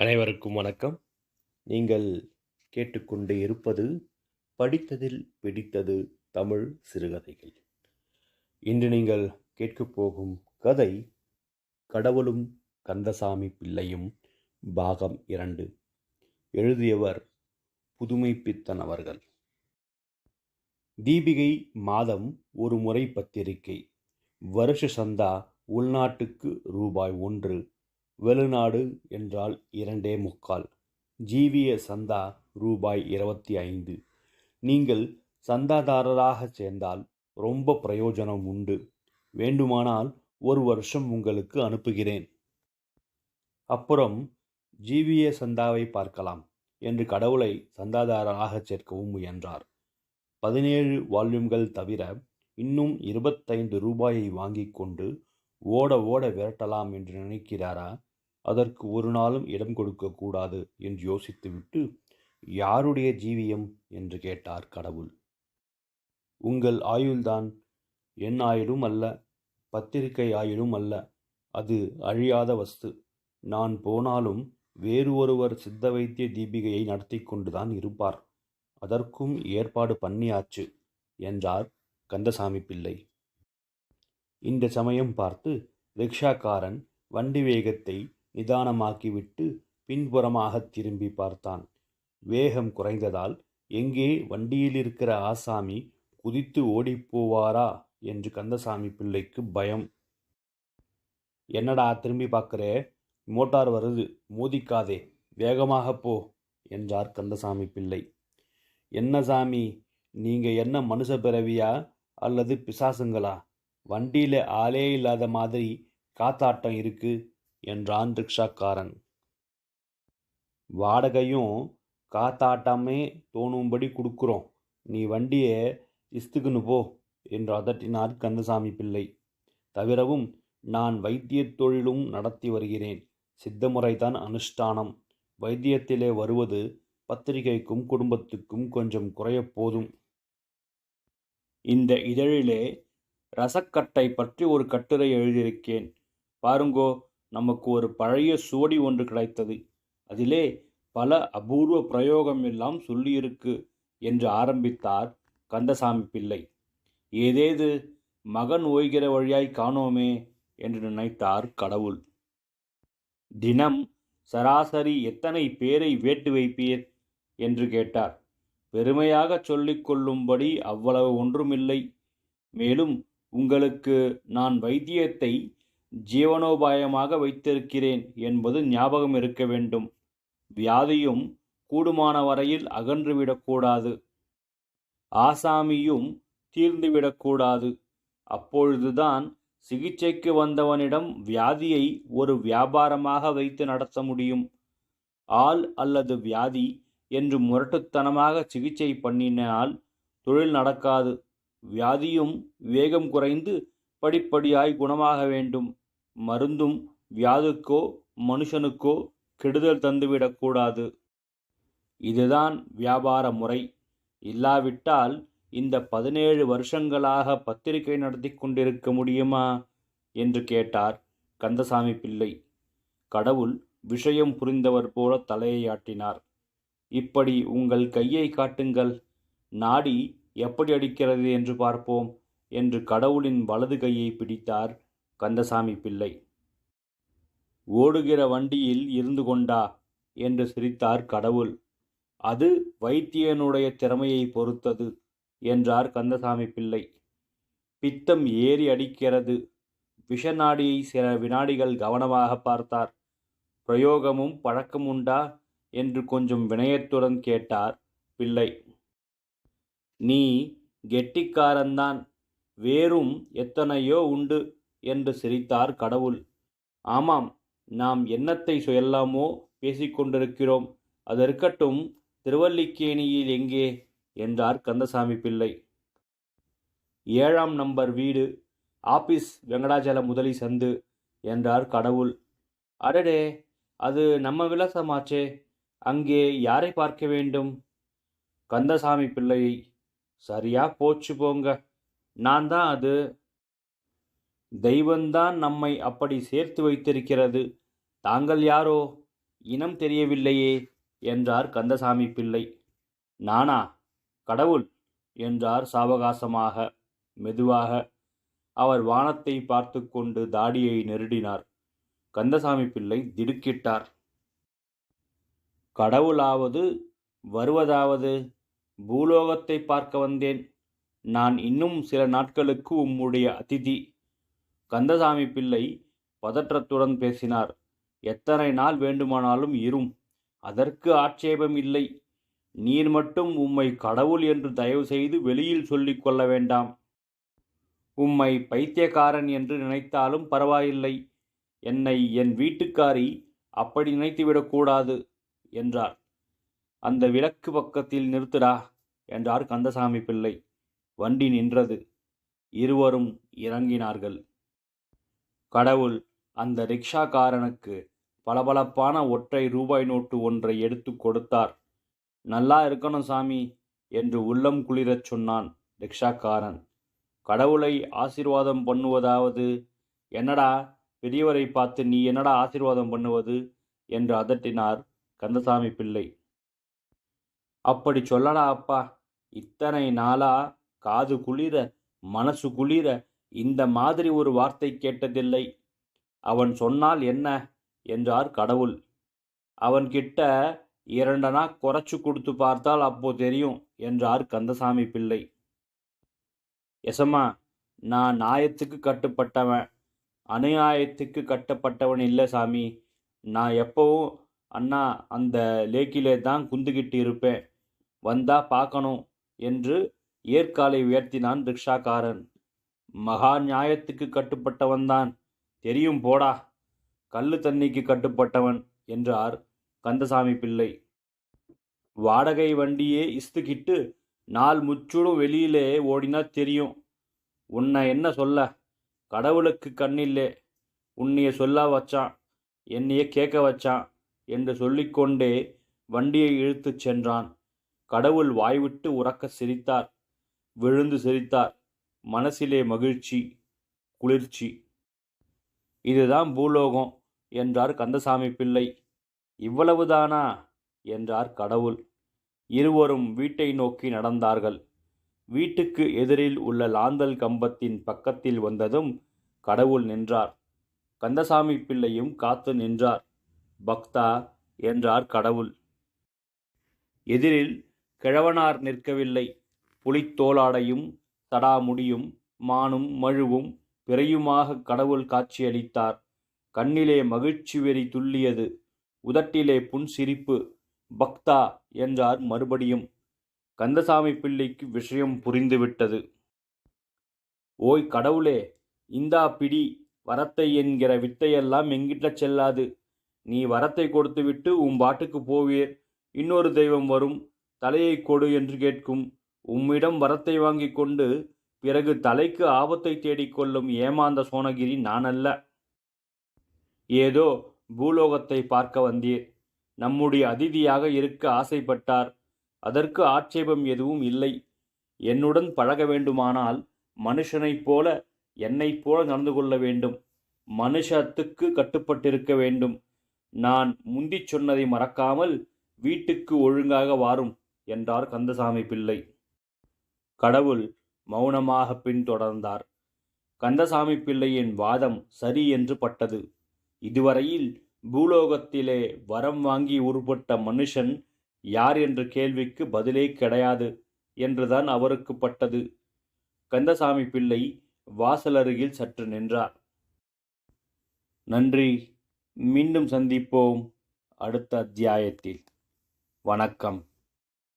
அனைவருக்கும் வணக்கம். நீங்கள் கேட்டுக்கொண்டு இருப்பது படித்ததில் பிடித்தது தமிழ் சிறுகதைகள். இன்று நீங்கள் கேட்கப் போகும் கதை கடவுளும் கந்தசாமி பிள்ளையும் பாகம் இரண்டு. எழுதியவர் புதுமை பித்தன் அவர்கள். தீபிகை மாதம் ஒரு முறை பத்திரிகை. வருஷ சந்தா உள்நாட்டுக்கு ரூபாய் ஒன்று. வெளிநாடு என்றால் இரண்டே முக்கால். ஜீவிய சந்தா ரூபாய் இருபத்தி ஐந்து நீங்கள் சந்தாதாரராக சேர்ந்தால் ரொம்ப பிரயோஜனம் உண்டு. வேண்டுமானால் ஒரு வருஷம் உங்களுக்கு அனுப்புகிறேன். அப்புறம் ஜீவிய சந்தாவை பார்க்கலாம் என்று கடவுளை சந்தாதாரராக சேர்க்கவும் முயன்றார். பதினேழு வால்யூம்கள் தவிர இன்னும் இருபத்தைந்து ரூபாயை வாங்கிக் கொண்டு ஓட ஓட விரட்டலாம் என்று நினைக்கிறாரா? அதற்கு ஒரு நாளும் இடம் கொடுக்கக்கூடாது என்று யோசித்துவிட்டு யாருடைய ஜீவியம்? என்று கேட்டார் கடவுள். உங்கள் ஆயுள்தான். என் ஆயுளும் அல்ல பத்திரிகை ஆயுளும் அல்ல. அது அழியாத வஸ்து. நான் போனாலும் வேறு ஒருவர் சித்த வைத்திய தீபிகையை நடத்தி கொண்டுதான் இருப்பார். அதற்கும் ஏற்பாடு பண்ணியாச்சு என்றார் கந்தசாமி பிள்ளை. இந்த சமயம் பார்த்து ரிக்ஷாக்காரன் வண்டி வேகத்தை நிதானமாக்கிவிட்டு பின்புறமாக திரும்பி பார்த்தான். வேகம் குறைந்ததால் எங்கே வண்டியில் இருக்கிற ஆசாமி குதித்து ஓடிப்போவாரா? என்று கந்தசாமி பிள்ளைக்கு பயம். என்னடா திரும்பி பார்க்குறே? மோட்டார் வருது. மோதிக்காதே. வேகமாக போ என்றார் கந்தசாமி பிள்ளை. என்ன சாமி? நீங்கள் என்ன மனுஷ பிறவியா அல்லது பிசாசுங்களா? வண்டியில் ஆளே இல்லாத மாதிரி காத்தாட்டம் இருக்குது என்றான் ரிக்ஷாக்காரன். வாடகையும் காத்தாட்டமே தோணும்படி கொடுக்குறோம். நீ வண்டியை இஸ்துக்குன்னு போ என்று அதட்டினார் கந்தசாமி பிள்ளை. தவிரவும் நான் வைத்தியத் தொழிலும் நடத்தி வருகிறேன். சித்தமுறைதான் அனுஷ்டானம். வைத்தியத்திலே வருவது பத்திரிகைக்கும் குடும்பத்துக்கும் கொஞ்சம் குறையப் போதும். இந்த இதழிலே ரசக்கட்டை பற்றி ஒரு கட்டுரை எழுதியிருக்கேன். பாருங்கோ நமக்கு ஒரு பழைய சுவடி ஒன்று கிடைத்தது. அதிலே பல அபூர்வ பிரயோகம் எல்லாம் சொல்லியிருக்கு என்று ஆரம்பித்தார் கந்தசாமி பிள்ளை. ஏதேது மகன் ஓய்கிற வழியாய் காணோமே என்று நினைத்தார் கடவுள். தினம் சராசரி எத்தனை பேரை வேட்டு வைப்பீர் என்று கேட்டார். பெருமையாக சொல்லிக்கொள்ளும்படி அவ்வளவு ஒன்றுமில்லை. மேலும் உங்களுக்கு நான் வைத்தியத்தை ஜீவனோபாயமாக வைத்திருக்கிறேன் என்பது ஞாபகம் இருக்க வேண்டும். வியாதியும் கூடுமான வரையில் அகன்றுவிடக்கூடாது ஆசாமியும் தீர்ந்துவிடக்கூடாது அப்பொழுதுதான் சிகிச்சைக்கு வந்தவனிடம் வியாதியை ஒரு வியாபாரமாக வைத்து நடத்த முடியும். ஆள் அல்லது வியாதி என்று முரட்டுத்தனமாக சிகிச்சை பண்ணினால் தொழில் நடக்காது. வியாதியும் வேகம் குறைந்து படிப்படியாய் குணமாக வேண்டும். மருந்தும் வியாதுக்கோ மனுஷனுக்கோ கெடுதல் தந்துவிடக்கூடாது. இதுதான் வியாபார முறை. இல்லாவிட்டால் இந்த பதினேழு வருஷங்களாக பத்திரிகை நடத்தி கொண்டிருக்க முடியுமா? என்று கேட்டார் கந்தசாமி பிள்ளை. கடவுள் விஷயம் புரிந்தவர் போல தலையை ஆட்டினார். இப்படி உங்கள் கையை காட்டுங்கள். நாடி எப்படி அடிக்கிறது என்று பார்ப்போம் என்று கடவுளின் வலது கையை பிடித்தார் கந்தசாமி பிள்ளை. ஓடுகிற வண்டியில் இருந்து கொண்டா என்று சிரித்தார் கடவுள். அது வைத்தியனுடைய திறமையை பொறுத்தது என்றார் கந்தசாமி பிள்ளை. பித்தம் ஏறி அடிக்கிறது. விஷநாடியை சில வினாடிகள் கவனமாக பார்த்தார். பிரயோகமும் பழக்கம் உண்டா என்று கொஞ்சம் வினயத்துடன் கேட்டார் பிள்ளை. நீ கெட்டிக்காரன்தான். வேறும் எத்தனையோ உண்டு. என்று சிரித்தார் கடவுள். ஆமாம் நாம் என்னத்தை சொல்லாமோ பேசிக்கொண்டிருக்கிறோம் அது இருக்கட்டும் திருவல்லிக்கேணியில் எங்கே? என்றார் கந்தசாமி பிள்ளை. ஏழாம் நம்பர் வீடு ஆபீஸ் வெங்கடாச்சல முதலி சந்து என்றார் கடவுள். அடடே அது நம்ம விலாசமாச்சே. அங்கே யாரை பார்க்க வேண்டும்? கந்தசாமி பிள்ளையை. சரியா போச்சு போங்க. நான் தான் அது. தெய்வந்தான் நம்மை அப்படி சேர்த்து வைத்திருக்கிறது. தாங்கள் யாரோ? இனம் தெரியவில்லையே என்றார் கந்தசாமி பிள்ளை. நானா? கடவுள் என்றார் சாவகாசமாக மெதுவாக. அவர் வானத்தை பார்த்து கொண்டு தாடியை நெருடினார். கந்தசாமி பிள்ளை திடுக்கிட்டார். கடவுளாவது வருவதாவது பூலோகத்தை பார்க்க வந்தேன். நான் இன்னும் சில நாட்களுக்கு உம்முடைய அதிதி. கந்தசாமி பிள்ளை பதற்றத்துடன் பேசினார். எத்தனை நாள் வேண்டுமானாலும் இரும். அதற்கு ஆட்சேபம் இல்லை. நீர் மட்டும் உம்மை கடவுள் என்று தயவு செய்து வெளியில் சொல்லிக் கொள்ள வேண்டாம். உம்மை பைத்தியக்காரன் என்று நினைத்தாலும் பரவாயில்லை. என்னை என் வீட்டுக்காரி அப்படி நினைத்துவிடக்கூடாது என்றார். அந்த விளக்கு பக்கத்தில் நிறுத்துடா என்றார் கந்தசாமி பிள்ளை. வண்டி நின்றது. இருவரும் இறங்கினார்கள். கடவுள் அந்த ரிக்ஷாக்காரனுக்கு பளபளப்பான ஒற்றை ரூபாய் நோட்டு ஒன்றை எடுத்து கொடுத்தார். நல்லா இருக்கணும் சாமி என்று உள்ளம் குளிரச் சொன்னான் ரிக்ஷாக்காரன். கடவுளை ஆசீர்வாதம் பண்ணுவதாவது என்னடா பெரியவரை பார்த்து நீ என்னடா ஆசீர்வாதம் பண்ணுவது? என்று அதட்டினார் கந்தசாமி பிள்ளை. அப்படி சொல்லடா அப்பா இத்தனை நாளா காது குளிர மனசு குளிர இந்த மாதிரி ஒரு வார்த்தை கேட்டதில்லை. அவன் சொன்னால் என்ன? என்றார் கடவுள். அவன்கிட்ட இரண்டனா குறைச்சு கொடுத்து பார்த்தால் அப்போ தெரியும் என்றார் கந்தசாமி பிள்ளை. எசம்மா நான் நியாயத்துக்கு கட்டுப்பட்டவன். அநியாயத்துக்கு கட்டப்பட்டவன் இல்லை சாமி. நான் எப்பவும் அண்ணா அந்த லேக்கிலே தான் குந்துகிட்டு இருப்பேன். வந்தா பார்க்கணும் என்று ஏற்காலை உயர்த்தினான் ரிக்ஷாக்காரன். மகா நியாயத்துக்கு கட்டுப்பட்டவன்தான் தெரியும் போடா கல்லு தண்ணிக்கு கட்டுப்பட்டவன் என்றார் கந்தசாமி பிள்ளை. வாடகை வண்டியே இஸ்துக்கிட்டு நாள் முச்சுடும் வெளியிலே ஓடினா தெரியும். உன்னை என்ன சொல்ல? கடவுளுக்கு கண்ணில்லே உன்னைய சொல்ல வச்சான் என்னையே கேட்க வச்சான் என்று சொல்லிக்கொண்டே வண்டியை இழுத்துச் சென்றான். கடவுள் வாய்விட்டு உறக்க சிரித்தார் விழுந்து சிரித்தார். மனசிலே மகிழ்ச்சி குளிர்ச்சி. இதுதான் பூலோகம் என்றார் கந்தசாமி பிள்ளை. இவ்வளவுதானா? என்றார் கடவுள். இருவரும் வீட்டை நோக்கி நடந்தார்கள். வீட்டுக்கு எதிரில் உள்ள லாந்தல் கம்பத்தின் பக்கத்தில் வந்ததும் கடவுள் நின்றார். கந்தசாமி பிள்ளையும் காத்து நின்றார். பக்தா என்றார் கடவுள். எதிரில் கிழவனார் நிற்கவில்லை. புலித்தோலாடையும் சடாமுடியும் மானும் மழுவும் பிறையுமாக கடவுள் காட்சியளித்தார். கண்ணிலே மகிழ்ச்சி வெறி துள்ளியது உதட்டிலே புன்சிரிப்பு பக்தா என்றார் மறுபடியும். கந்தசாமி பிள்ளைக்கு விஷயம் புரிந்துவிட்டது. ஓய் கடவுளே இந்தா பிடி வரத்தை என்கிற வித்தையெல்லாம் எங்கிட்ட செல்லாது. நீ வரத்தை கொடுத்துவிட்டு உன் பாட்டுக்கு போவீர் இன்னொரு தெய்வம் வரும் தலையை கொடு என்று கேட்கும். உம்மிடம் வரத்தை வாங்கி கொண்டு பிறகு தலைக்கு ஆபத்தை தேடிக்கொள்ளும் ஏமாந்த சோனகிரி நானல்ல. ஏதோ பூலோகத்தை பார்க்க வந்தீர். நம்முடைய அதிதியாக இருக்க ஆசைப்பட்டார். அதற்கு ஆட்சேபம் எதுவும் இல்லை. என்னுடன் பழக வேண்டுமானால் மனுஷனைப் போல என்னைப் போல நடந்து கொள்ள வேண்டும். மனுஷத்துக்கு கட்டுப்பட்டிருக்க வேண்டும். நான் முந்திச் சொன்னதை மறக்காமல் வீட்டுக்கு ஒழுங்காக வாரும் என்றார் கந்தசாமி பிள்ளை. கடவுள் மௌனமாக பின்தொடர்ந்தார். கந்தசாமி பிள்ளையின் வாதம் சரி என்று பட்டது. இதுவரையில் பூலோகத்திலே வரம் வாங்கி உருப்பட்ட மனுஷன் யார் என்ற கேள்விக்கு பதிலே கிடையாது என்றுதான் அவருக்கு பட்டது. கந்தசாமி பிள்ளை வாசலருகில் சற்று நின்றார். நன்றி. மீண்டும் சந்திப்போம் அடுத்த அத்தியாயத்தில். வணக்கம்.